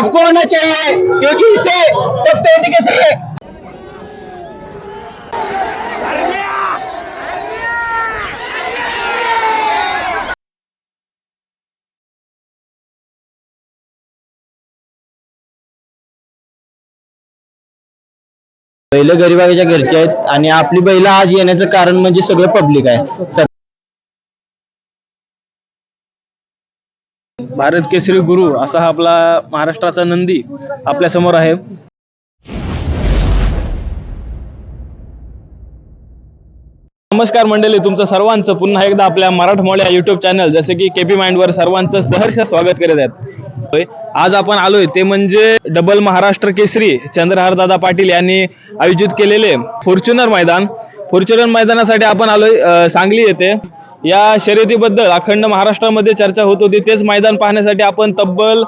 इसका सबको होना चाहिए क्योंकि इसे सप्ताह के से बैल गरिबाच्या घरचे आहेत आणि आपली बैल आज येण्याचं कारण म्हणजे सगळं पब्लिक आहे. भारत केसरी गुरु असा हा आपला महाराष्ट्राचा नंदी आपल्यासमोर आहे. नमस्कार मंडळी तुमचं सर्वांचं पुन्हा एकदा आपल्या मराठमोळ्या युट्यूब चॅनल जसे की केपी माइंडवर सर्वांचं सहर्ष स्वागत करत आहेत. आज आपण आलोय ते म्हणजे डबल महाराष्ट्र केसरी चंद्रहार दादा पाटील यांनी आयोजित केलेले फॉर्च्युनर मैदान. फॉर्च्युनर मैदानासाठी आपण आलोय सांगली येथे. या शर्यतीबद्दल अखंड महाराष्ट्रामध्ये चर्चा होत होती. तेच मैदान पाहण्यासाठी आपण तब्बल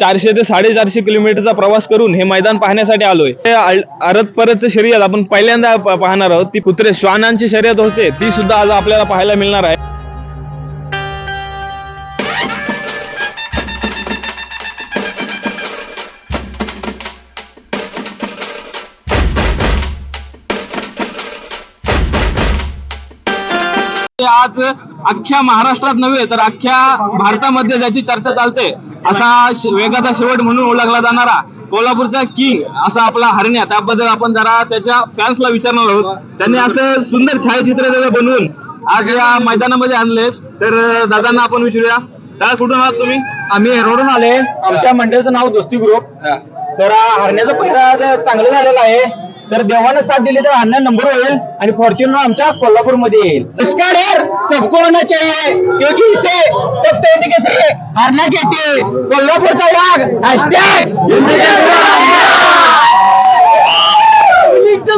चारशे ते साडेचारशे किलोमीटरचा प्रवास करून हे मैदान पाहण्यासाठी आलोय. हे आरत परतचं शर्यत आपण पहिल्यांदा पाहणार आहोत. ती कुत्रे श्वानांची शर्यत होते. ती सुद्धा आज आपल्याला पाहायला मिळणार आहे. आज अख्ख्या महाराष्ट्रात नव्हे तर अख्ख्या भारतामध्ये ज्याची चर्चा चालते असा वेगाचा शेवट म्हणून ओळखला जाणारा कोल्हापूरचा किंग असा आपला हरण्या. त्याबद्दल आपण जरा त्याच्या फॅन्सला विचारणार आहोत. त्यांनी असं सुंदर छायाचित्र त्याचं बनवून आज या मैदानामध्ये आणले. तर दादांना आपण विचारूया. दादा कुठून आहात तुम्ही? आम्ही रोडून आले आमच्या मंडळाचं नाव दोस्ती ग्रुप तर हरण्याचा पहिला चांगलं झालेलं आहे. तर देवानं साथ दिली तर अण्णा नंबर होईल आणि फॉर्च्युनर आमच्या कोल्हापूरमध्ये येईल. पुरस्कार सबको होना चाहिए. क्योंकि इसे सब तरीके घेते कोल्हापूरचा वाघ हॅशटॅग Victor,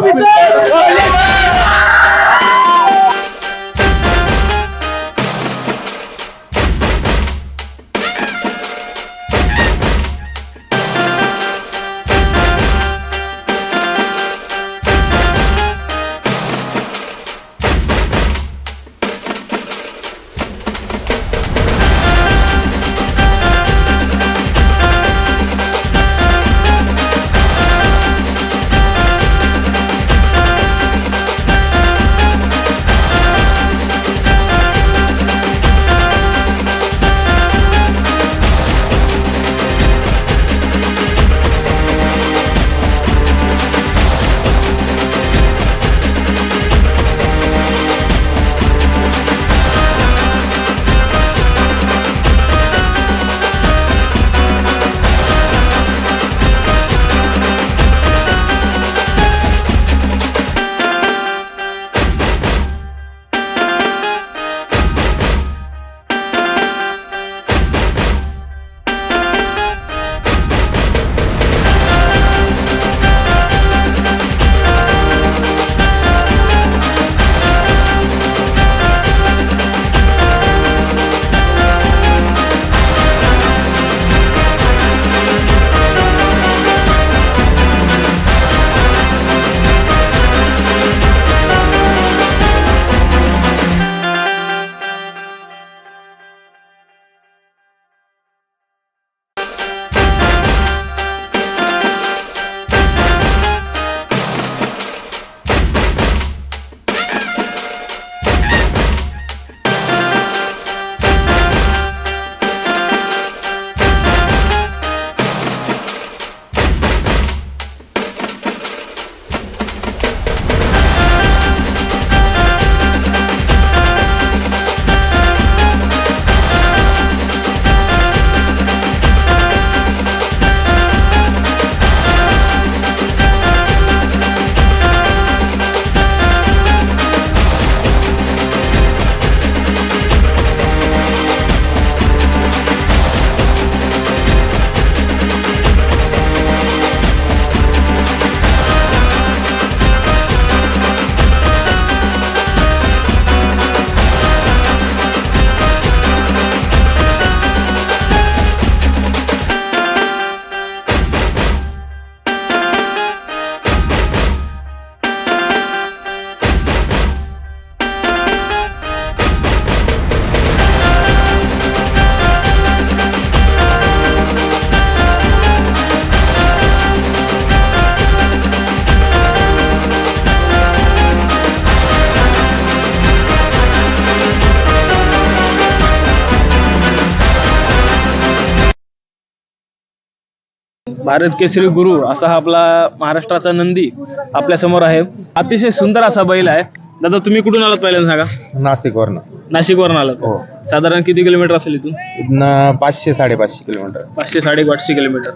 भारत केसरी गुरु असा हा आपला महाराष्ट्राचा नंदी आपल्यासमोर आहे. अतिशय सुंदर असा बैल आहे. दादा तुम्ही कुठून आलात पहिल्यांदा सांगा? नाशिक वरनं. नाशिकवरून आलात. हो. साधारण किती किलोमीटर असेल इथून? इथनं पाचशे साडेपाचशे किलोमीटर. पाचशे साडेपाचशे किलोमीटर.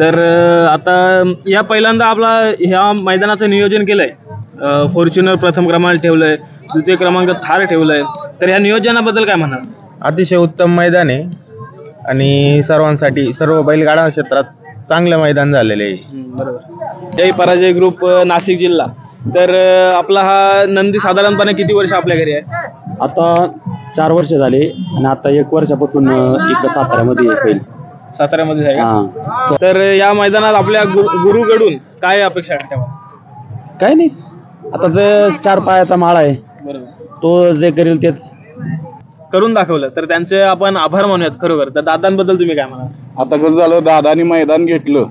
तर अं, आता या पहिल्यांदा आपला ह्या मैदानाचं नियोजन केलंय. फॉर्च्युनर प्रथम क्रमांक ठेवलंय द्वितीय क्रमांक थार ठेवलंय. तर या नियोजनाबद्दल काय म्हणाल अतिशय उत्तम मैदान आहे. आणि सर्वांसाठी सर्व बैलगाडा क्षेत्रात चांगलं मैदान झालेलं आहे. बरोबर. जय पराजय ग्रुप अं, नाशिक जिल्हा. तर अं, आपला हा नंदी साधारणपणे किती वर्ष आपल्या घरी आहे? आता चार वर्ष झाले आणि आता एक वर्षापासून अं, इकडं साताऱ्यामध्ये होईल. साताऱ्यामध्ये आहे का? हा. तर या मैदानात आपल्या गुरु- गुरुकडून काय अपेक्षा ठेवा काय नाही. आता ते चार पायाचा माळा आहे बरोबर. तो जे करेल तेच करून दाखवलं तर त्यांचे आपण आभार मानूयात खरोखर. तर दादांबद्दल तुम्ही काय म्हणाल? आता कसं झालं दादानी मैदान घेतलं.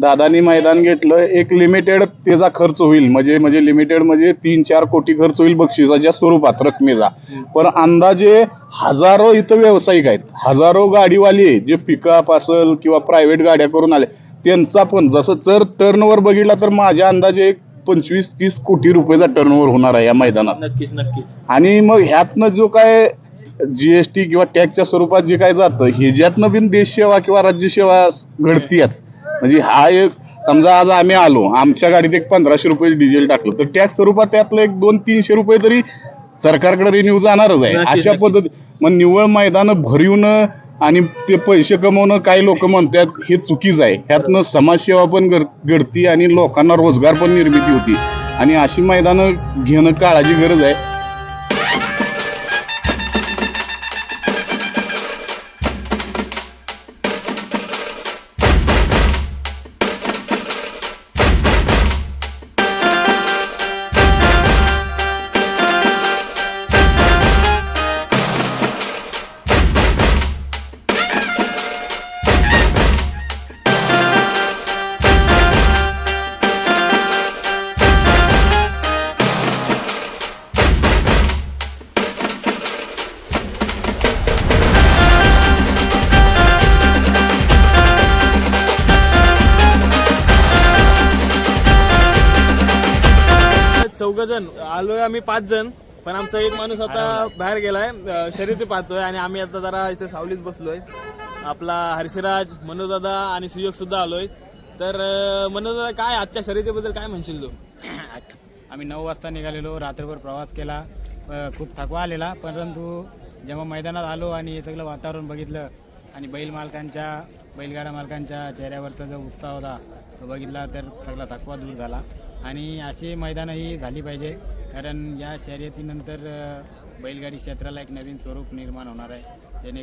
दादानी मैदान घेतलं एक लिमिटेड त्याचा खर्च होईल. म्हणजे म्हणजे लिमिटेड म्हणजे तीन चार कोटी खर्च होईल बक्षिसाच्या स्वरूपात रकमेचा. पण अंदाजे हजारो इथं व्यावसायिक आहेत. हजारो गाडीवाले जे पिकअप असेल किंवा प्रायव्हेट गाड्या करून आले. त्यांचा पण जसं तर टर्नओव्हर बघितला तर माझ्या अंदाजे एक पंचवीस तीस कोटी रुपयाचा टर्नओव्हर होणार आहे या मैदानात. नक्कीच नक्कीच. आणि मग ह्यातनं जो काय जीएसटी किंवा टॅक्सच्या स्वरूपात जे काय जातं ह्याच्यातनं बिन देशसेवा किंवा राज्यसेवा घडतीच म्हणजे हा एक समजा आज आम्ही आलो आमच्या गाडीत एक पंधराशे रुपये डिझेल टाकलं तर टॅक्स स्वरूपात त्यातलं एक दोन तीनशे रुपये तरी सरकारकडे रिन्यू जाणारच आहे. अशा. पद्धती मग निव्वळ मैदानं भरवणं आणि ते पैसे कमवणं काही लोक म्हणतात हे चुकीचं आहे. ह्यातनं समाजसेवा पण घड- घडती आणि लोकांना रोजगार पण निर्मिती होती. आणि अशी मैदानं घेणं काळाची गरज आहे. जण आलोय आम्ही पाच जण पण आमचा एक माणूस आता बाहेर गेलाय. अं, शर्यती पाहतोय आणि आम्ही आता जरा इथे सावलीत बसलोय. आपला हर्षराज मनोदादा आणि सुयोग सुद्धा आलोय. तर अं, मनोदादा काय आजच्या शर्यतीबद्दल काय म्हणशील तू? आम्ही नऊ वाजता निघालेलो रात्रभर प्रवास केला. अ, खूप थकवा आलेला परंतु जेव्हा मैदानात आलो आणि हे सगळं वातावरण बघितलं आणि बैल मालकांच्या बैलगाडा मालकांच्या चेहऱ्यावरचा जो उत्साह होता तो बघितला तर सगळा थकवा दूर झाला. आणि अशी मैदानं ही झाली पाहिजे कारण या शर्यतीनंतर बैलगाडी क्षेत्राला एक नवीन स्वरूप निर्माण होणार आहे. जेणे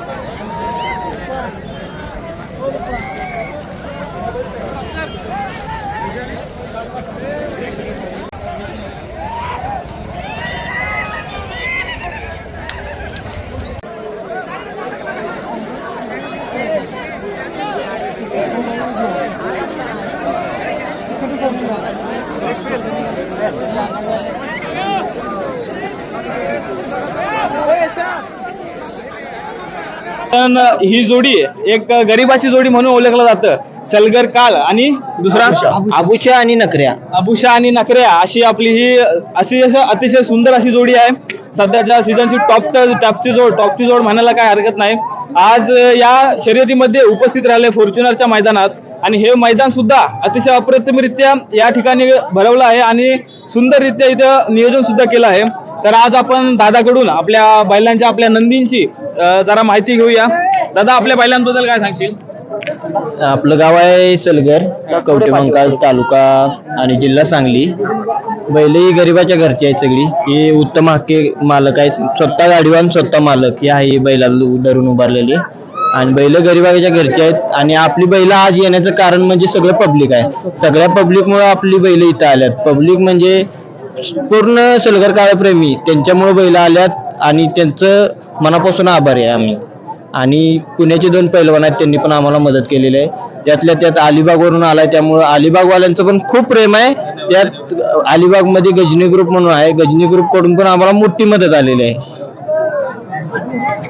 पण ही जोडी एक गरीबाची जोडी म्हणून ओळखलं जातं. सलगर काळ आणि दुसरा आबुच्या आणि नकऱ्या. अबुशा आणि नकऱ्या अशी आपली ही अशी अतिशय सुंदर अशी जोडी आहे. सध्याच्या सीझनची टॉप टॉपची जोड टॉपची जोड म्हणायला काय हरकत नाही. आज या शर्यतीमध्ये उपस्थित राहिले फॉर्च्युनरच्या मैदानात. आणि हे मैदान सुद्धा अतिशय अप्रतिमरित्या या ठिकाणी भरवलं आहे आणि सुंदररित्या इथं नियोजन सुद्धा केलं आहे. तर आज आपण दादाकडून आपल्या बैलांच्या आपल्या नंदींची जरा माहिती घेऊया. दादा आपल्या बैलांबद्दल काय सांगशील? आपलं गाव आहे सलगर कवटेमंकाळ तालुका आणि जिल्हा सांगली. बैल ही गरिबाच्या घरची आहेत सगळी. हे उत्तम हक्के मालक आहेत. स्वतः गाडीवान स्वतः मालक. हे आहे ही बैलाला धरून उभारलेली. आणि बैल गरिबाच्या घरचे आहेत आणि आपली बैल आज येण्याचं कारण म्हणजे सगळं पब्लिक आहे. सगळ्या पब्लिकमुळे आपली बैल इथं आल्यात. पब्लिक म्हणजे पूर्ण सलगर काळप्रेमी त्यांच्यामुळे बैल आल्यात आणि त्यांचं मनापासून आभारी आहे आम्ही. आणि पुण्याचे दोन पैलवान आहेत त्यांनी पण आम्हाला मदत केलेली आहे. त्यातल्या त्यात अलिबागवरून आलाय त्यामुळं अलिबागवाल्यांचं पण खूप प्रेम आहे. त्यात अलिबागमध्ये गजनी ग्रुप म्हणून आहे. गजनी ग्रुपकडून पण आम्हाला मोठी मदत आलेली आहे.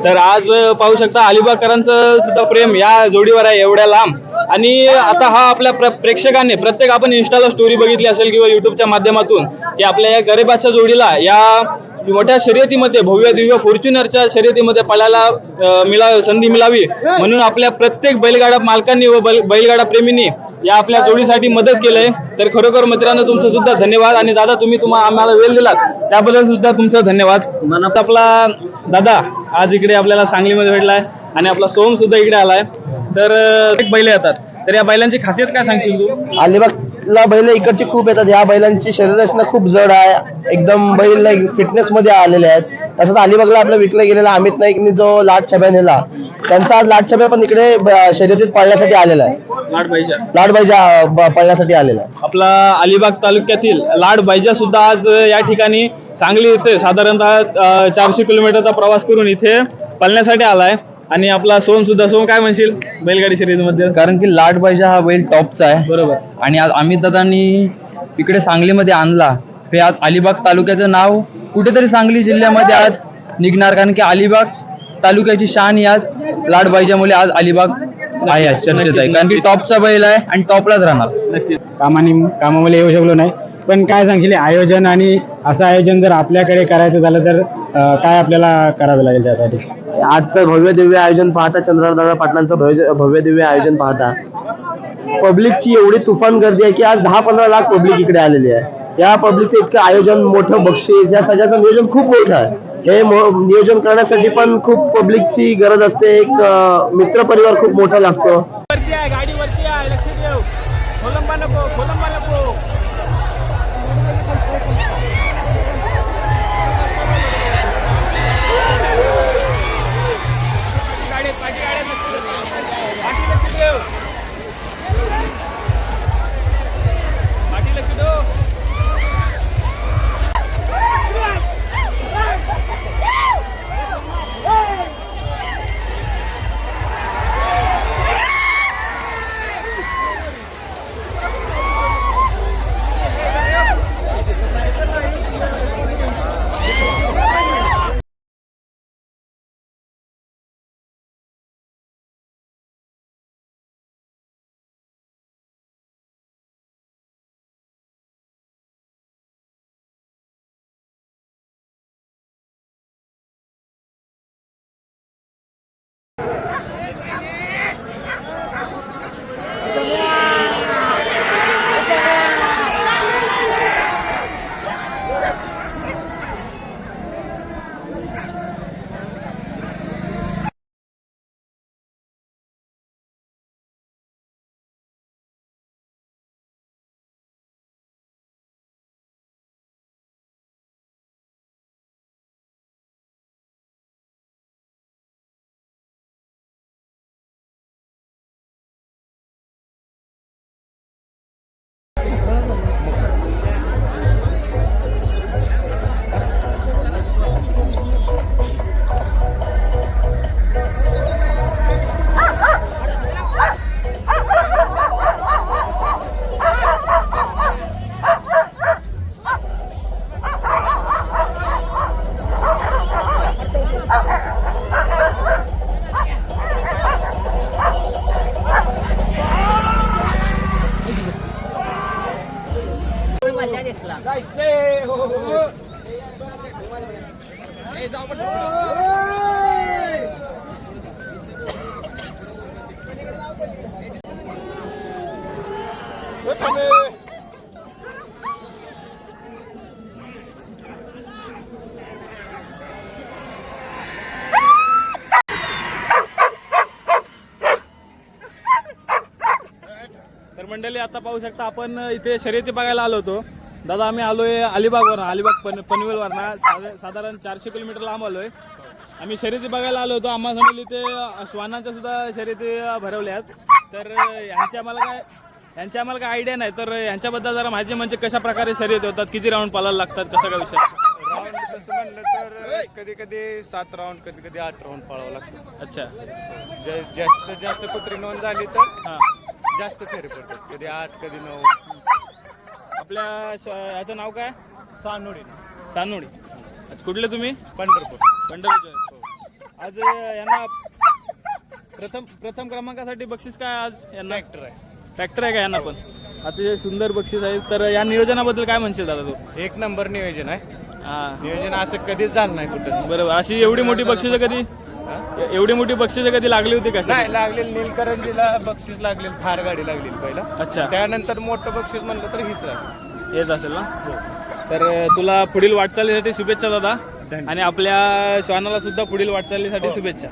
तर आज पाहू शकता अलिबागकरांचं सुद्धा प्रेम या जोडीवर आहे एवढ्या लांब. आणि आता हा आपल्या प्रेक्षकांनी प्रत्येक आपण इंस्टाला स्टोरी बघितली असेल किंवा युट्यूबच्या माध्यमातून की आपल्या या गरिबाच्या जोडीला या मोठ्या शर्यतीमध्ये भव्य दिव्य फॉर्च्युनरच्या शर्यतीमध्ये पळायला मिळा संधी मिळावी. म्हणून आपल्या प्रत्येक बैलगाडा मालकांनी व बैल- बैलगाडा प्रेमींनी या आपल्या जोडीसाठी मदत केलंय. तर खरोखर मित्रांनो तुमचं सुद्धा धन्यवाद. आणि दादा तुम्ही तुम्हाला आम्हाला वेळ दिलात. त्याबद्दल सुद्धा तुमचं धन्यवाद. मनात आपला दादा आज इकडे आपल्याला सांगलीमध्ये भेटलाय आणि आपला सोम सुद्धा इकडे आलाय. तर बैल येतात. तर या बैलांची खासियत काय सांगशील तू? अलिबागला बैल इकडची खूप येतात. या बैलांची शरीररचना खूप जड आहे. एकदम बैल फिटनेस मध्ये आलेले आहेत. तसंच अलिबागला आपला विकला गेलेला अमित नाईकनी जो लाट छब्या नेला त्यांचा आज लाट छब्या पण इकडे शर्यतीत पळण्यासाठी आलेला आहे. लाड बैजा लाटबाईच्या ब- पळण्यासाठी आलेला आहे. आपला अलिबाग तालुक्यातील लाड बैजा सुद्धा आज या ठिकाणी सांगली येथे साधारणतः चारशे किलोमीटरचा प्रवास करून इथे पळण्यासाठी आलाय. आणि आपला सोम सुद्धा सोम काय म्हणशील बैलगाडी शर्यतीमध्ये कारण की लाट पाहिजे हा बैल टॉपचा आहे. बरोबर. आणि आज अमित दादांनी इकडे सांगलीमध्ये आणला. हे आज अलिबाग तालुक्याचं नाव कुठेतरी सांगली जिल्ह्यामध्ये आज निघणार. कारण की अलिबाग तालुक्याची शान ही आज लाडबाईच्यामुळे आज अलिबाग आहे आज चर्चेत आहे. कारण की टॉपचा बैल आहे आणि टॉपलाच राहणार. नक्कीच. कामाने कामामध्ये येऊ शकलो नाही. पण काय सांगशील आयोजन आणि असं आयोजन जर आपल्याकडे करायचं झालं तर काय आपल्याला करावे लागेल त्यासाठी? आजचं भव्य दिव्य आयोजन पाहता चंद्रदादा पाटलांचं भव्य भव्य दिव्य आयोजन पाहता. पब्लिकची एवढी तुफान गर्दी आहे की आज दहा पंधरा लाख पब्लिक इकडे आलेली आहे. या पब्लिकचं इतकं आयोजन मोठं बक्षीस या सगळ्याचं नियोजन खूप मोठं आहे. हे नियोजन करण्यासाठी पण खूप पब्लिकची गरज असते. एक अं, मित्रपरिवार खूप मोठा लागतो. वरती आहे गाडी वरती आहे लक्ष ठेव. कोलंबा नको कोलंबा आता पाहू शकता आपण इथे शर्यती बघायला आलो होतो. दादा आम्ही आलोय अलिबागवरून. अलिबाग पन पनवेलवरनं. साधा- साधारण चारशे किलोमीटर लांब आलोय. आम्ही शर्यती बघायला आलो होतो. आम्हा समोर इथे श्वानांच्या सुद्धा शर्यती भरवल्या आहेत. तर यांची आम्हाला काय यांची आम्हाला काय आयडिया नाही. तर यांच्याबद्दल जरा माहिती म्हणजे कशा प्रकारे शर्यती होतात किती राऊंड पालायला लागतात कसा काय विषय? राऊंड तसं म्हणलं तर कधी कधी सात राऊंड कधी कधी आठ राऊंड पळावं लागतं. अच्छा. जे- जास्त जास्त कुत्री नोंद झाली तर? हां. जास्त फेरे पडतात. कधी आठ कधी नऊ. आपल्या याचं नाव काय? सानुडी. सानोडी. अच्छा, कुठले तुम्ही? पंढरपूर. पंढरपूरचे आहेत. आज यांना प्रथम प्रथम क्रमांकासाठी बक्षीस काय आज यांना? ट्रॅक्टर आहे. ट्रॅक्टर आहे का यांना पण? अतिशय सुंदर बक्षीस आहे. तर या नियोजनाबद्दल काय म्हणशील दादा तू? एक नंबर नियोजन आहे. हा. नियोजन असं कधीच झालं नाही कुठं. बरोबर. अशी एवढी मोठी बक्षिसं कधी? एवढी मोठी बक्षिसं कधी लागली होती का? नाही लागलेलं. नीलकरंजीला बक्षीस लागलेलं फार गाडी लागलेली पहिला. अच्छा. त्यानंतर मोठं बक्षीस म्हणलं तर हीच हेच असेल ना? तर तुला पुढील वाटचालीसाठी शुभेच्छा दादा. आणि आपल्या श्वानाला सुद्धा पुढील वाटचालीसाठी शुभेच्छा.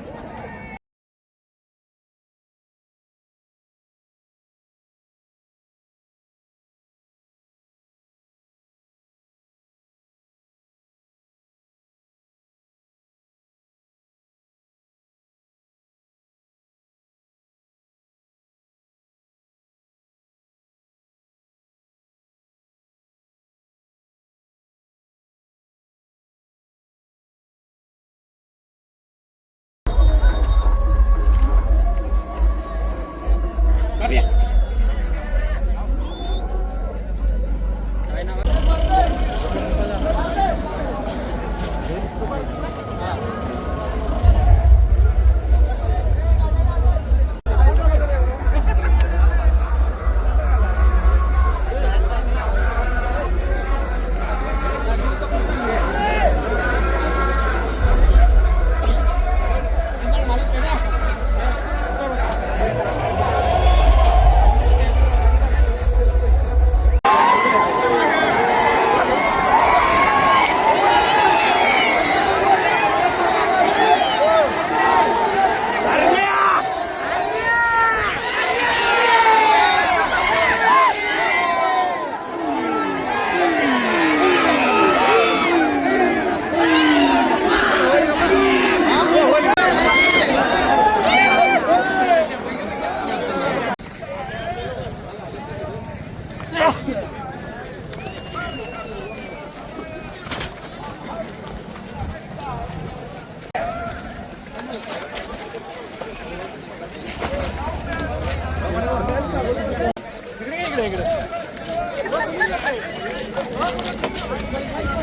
はい。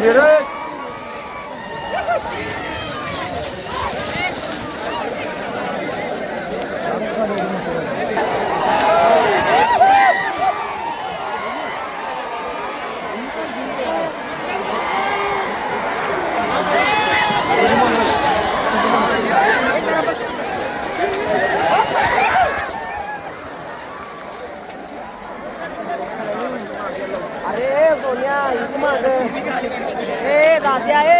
अरे Obrigada. E aí?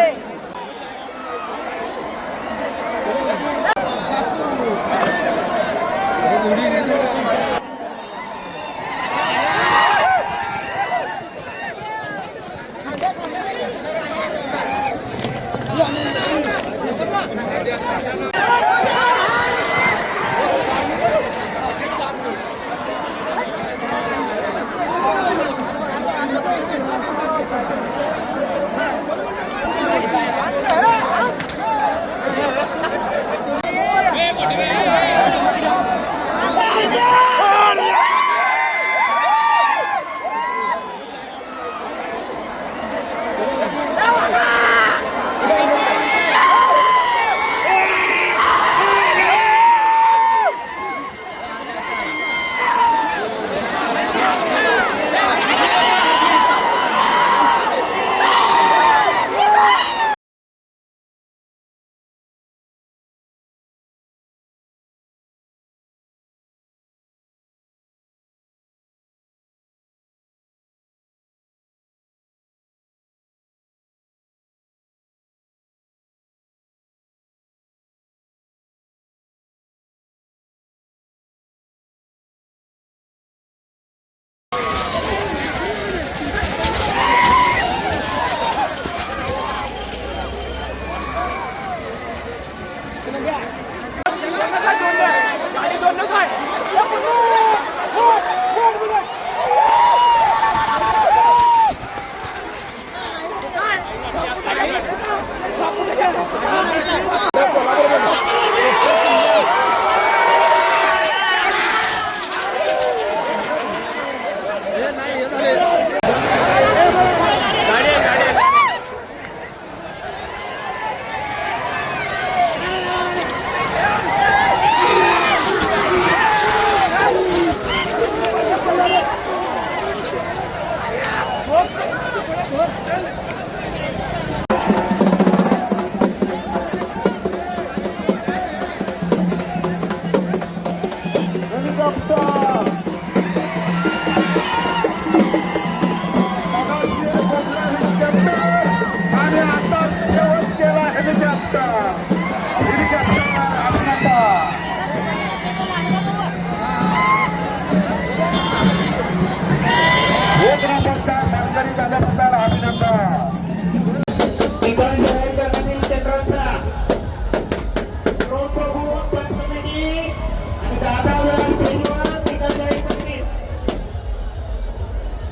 आणि आता शेवट